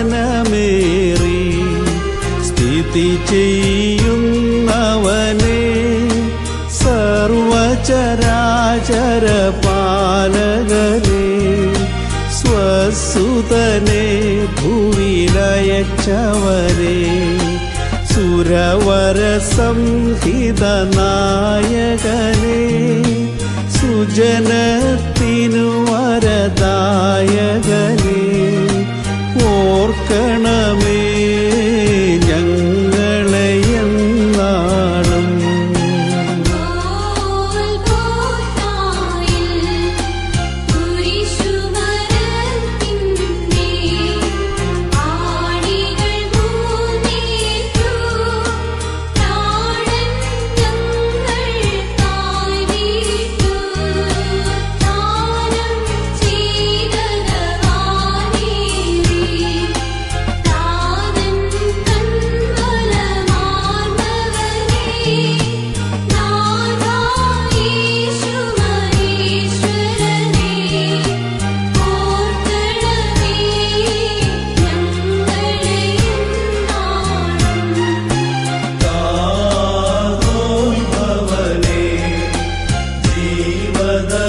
സിംഹാസനമേറി സ്ഥിതി ചെയ്യുന്നവനെ സർവചരാചരപാലകനെ സ്വസുതനെ ഭൂവിലയച്ചവനെ സുരവര സംഹിത നായകനെ സുജനത്തിനു വരദായകനെ ഓർക്കണമേ the